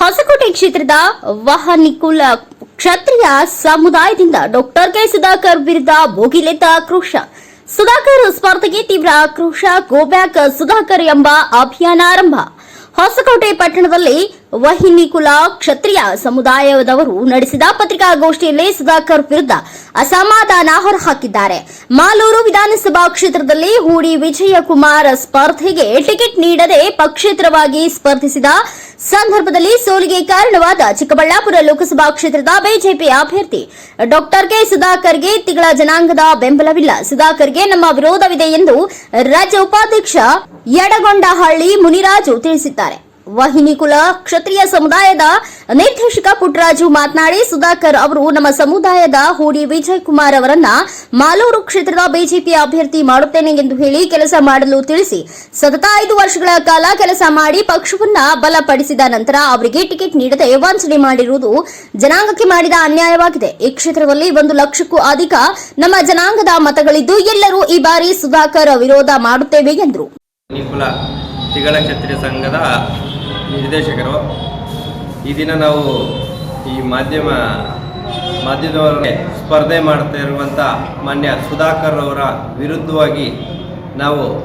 ಹೊಸಕೋಟೆ ಕ್ಷೇತ್ರದ ವಹನಿಕುಲ ಕ್ಷತ್ರಿಯ ಸಮುದಾಯದಿಂದ doctor K Sudhakar ವಿರುದ್ಧ ಭೋಗಿಲೆದ್ದ ಆಕ್ರೋಶ. ಸುಧಾಕರ್ ಸ್ಪರ್ಧೆಗೆ ತೀವ್ರ ಆಕ್ರೋಶ, ಗೋಬ್ಯಾಕ್ ಸುಧಾಕರ್ ಎಂಬ ಅಭಿಯಾನ ಆರಂಭ. ಹೊಸಕೋಟೆ ಪಟ್ಟಣದಲ್ಲಿ ವಹಿನಿಕುಲ ಕ್ಷತ್ರಿಯ ಸಮುದಾಯದವರು ನಡೆಸಿದ ಪತ್ರಿಕಾಗೋಷ್ಠಿಯಲ್ಲಿ ಸುಧಾಕರ್ ವಿರುದ್ಧ ಅಸಮಾಧಾನ ಹೊರಹಾಕಿದ್ದಾರೆ. ಮಾಲೂರು ವಿಧಾನಸಭಾ ಕ್ಷೇತ್ರದಲ್ಲಿ ಹೂಡಿ ವಿಜಯಕುಮಾರ್ ಸ್ಪರ್ಧೆಗೆ ಟಿಕೆಟ್ ನೀಡದೆ ಪಕ್ಷೇತರವಾಗಿ ಸ್ಪರ್ಧಿಸಿದ ಸಂದರ್ಭದಲ್ಲಿ ಸೋಲಿಗೆ ಕಾರಣವಾದ ಚಿಕ್ಕಬಳ್ಳಾಪುರ ಲೋಕಸಭಾ ಕ್ಷೇತ್ರದ ಬಿಜೆಪಿ ಅಭ್ಯರ್ಥಿ ಡಾಕ್ಟರ್ ಕೆ ಸುಧಾಕರ್ಗೆ ತಿಗಳ ಜನಾಂಗದ ಬೆಂಬಲವಿಲ್ಲ. ಸುಧಾಕರ್ಗೆ ನಮ್ಮ ವಿರೋಧವಿದೆ ಎಂದು ರಾಜ್ಯ ಉಪಾಧ್ಯಕ್ಷ ಯಡಗೊಂಡಹಳ್ಳಿ ಮುನಿರಾಜು ತಿಳಿಸಿದ್ದಾರೆ. ವಾಹಿನಿಕುಲ ಕ್ಷತ್ರಿಯ ಸಮುದಾಯದ ನಿರ್ದೇಶಕ ಪುಟ್ಟರಾಜು ಮಾತನಾಡಿ, ಸುಧಾಕರ್ ಅವರು ನಮ್ಮ ಸಮುದಾಯದ ಹೂಡಿ ವಿಜಯ್ ಕುಮಾರ್ ಅವರನ್ನ ಮಾಲೂರು ಕ್ಷೇತ್ರದ ಬಿಜೆಪಿ ಅಭ್ಯರ್ಥಿ ಮಾಡುತ್ತೇನೆ ಎಂದು ಹೇಳಿ ಕೆಲಸ ಮಾಡಲು ತಿಳಿಸಿ, ಸತತ ಐದು ವರ್ಷಗಳ ಕಾಲ ಕೆಲಸ ಮಾಡಿ ಪಕ್ಷವನ್ನ ಬಲಪಡಿಸಿದ ನಂತರ ಅವರಿಗೆ ಟಿಕೆಟ್ ನೀಡದೆ ವಂಚನೆ ಮಾಡಿರುವುದು ಜನಾಂಗಕ್ಕೆ ಮಾಡಿದ ಅನ್ಯಾಯವಾಗಿದೆ. ಈ ಕ್ಷೇತ್ರದಲ್ಲಿ ಒಂದು ಲಕ್ಷಕ್ಕೂ ಅಧಿಕ ನಮ್ಮ ಜನಾಂಗದ ಮತಗಳಿದ್ದು, ಎಲ್ಲರೂ ಈ ಬಾರಿ ಸುಧಾಕರ್ ವಿರೋಧ ಮಾಡುತ್ತೇವೆ ಎಂದರು. ತಿಗಳ ಕ್ಷತ್ರಿಯ ಸಂಘದ ನಿರ್ದೇಶಕರು. ಈ ದಿನ ನಾವು ಈ ಮಾಧ್ಯಮ ಮಾಧ್ಯಮದವರಿಗೆ ಸ್ಪರ್ಧೆ ಮಾಡ್ತಾ ಇರುವಂಥ ಮಾನ್ಯ ಸುಧಾಕರ್ ಅವರ ವಿರುದ್ಧವಾಗಿ ನಾವು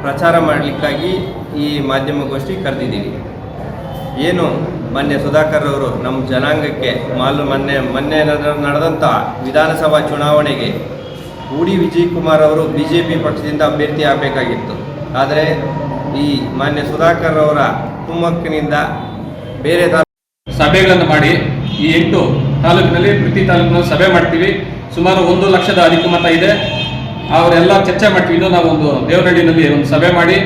ಪ್ರಚಾರ ಮಾಡಲಿಕ್ಕಾಗಿ ಈ ಮಾಧ್ಯಮಗೋಷ್ಠಿ ಕರೆದಿದ್ದೀವಿ. ಏನು ಮಾನ್ಯ ಸುಧಾಕರ್ ಅವರು ನಮ್ಮ ಜನಾಂಗಕ್ಕೆ ಮಾಲು ಮೊನ್ನೆ ಮೊನ್ನೆ ನಡ- ನಡೆದಂಥ ವಿಧಾನಸಭಾ ಚುನಾವಣೆಗೆ ಉಡಿ ವಿಜಯ್ ಕುಮಾರ್ ಅವರು ಬಿ ಜೆ ಪಿ ಪಕ್ಷದಿಂದ ಅಭ್ಯರ್ಥಿ ಆಗಬೇಕಾಗಿತ್ತು. ಆದರೆ ಈ ಮಾನ್ಯ ಸುಧಾಕರ್ ಅವರ ಕುಮ್ಮಕ್ಕಿನಿಂದ ಬೇರೆ ಸಭೆಗಳನ್ನು ಮಾಡಿ ಈ ಎಂಟು ತಾಲೂಕಿನಲ್ಲಿ ಪ್ರತಿ ತಾಲೂಕಿನಲ್ಲಿ ಸಭೆ ಮಾಡ್ತೀವಿ. ಸುಮಾರು ಒಂದು ಲಕ್ಷದ ಅಧಿಕ ಮತ ಇದೆ. ಅವರೆಲ್ಲ ಚರ್ಚೆ ಮಾಡ್ತೀವಿ. ಇದು ನಾವು ಒಂದು ದೇವನಹಳ್ಳಿನಲ್ಲಿ ಒಂದು ಸಭೆ ಮಾಡಿ.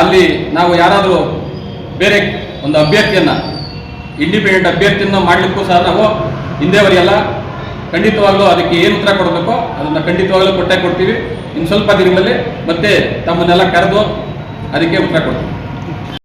ಅಲ್ಲಿ ನಾವು ಯಾರಾದರೂ ಬೇರೆ ಒಂದು ಅಭ್ಯರ್ಥಿಯನ್ನು ಇಂಡಿಪೆಂಡೆಂಟ್ ಅಭ್ಯರ್ಥಿಯನ್ನು ಮಾಡಲಿಕ್ಕೂ ಸಹ ನಾವು ಹಿಂದೆ ಬರೆಯಲ್ಲ. ಖಂಡಿತವಾಗ್ಲೂ ಅದಕ್ಕೆ ಏನು ಉತ್ತರ ಕೊಡಬೇಕೋ ಅದನ್ನು ಖಂಡಿತವಾಗ್ಲೂ ಕೊಟ್ಟೆ ಕೊಡ್ತೀವಿ. ಇನ್ನು ಸ್ವಲ್ಪ ದಿನಗಳಲ್ಲಿ ಮತ್ತೆ ತಮ್ಮನ್ನೆಲ್ಲ ಕರೆದು ಅದಕ್ಕೆ ಉತ್ತರ ಕೊಡ್ತೀವಿ.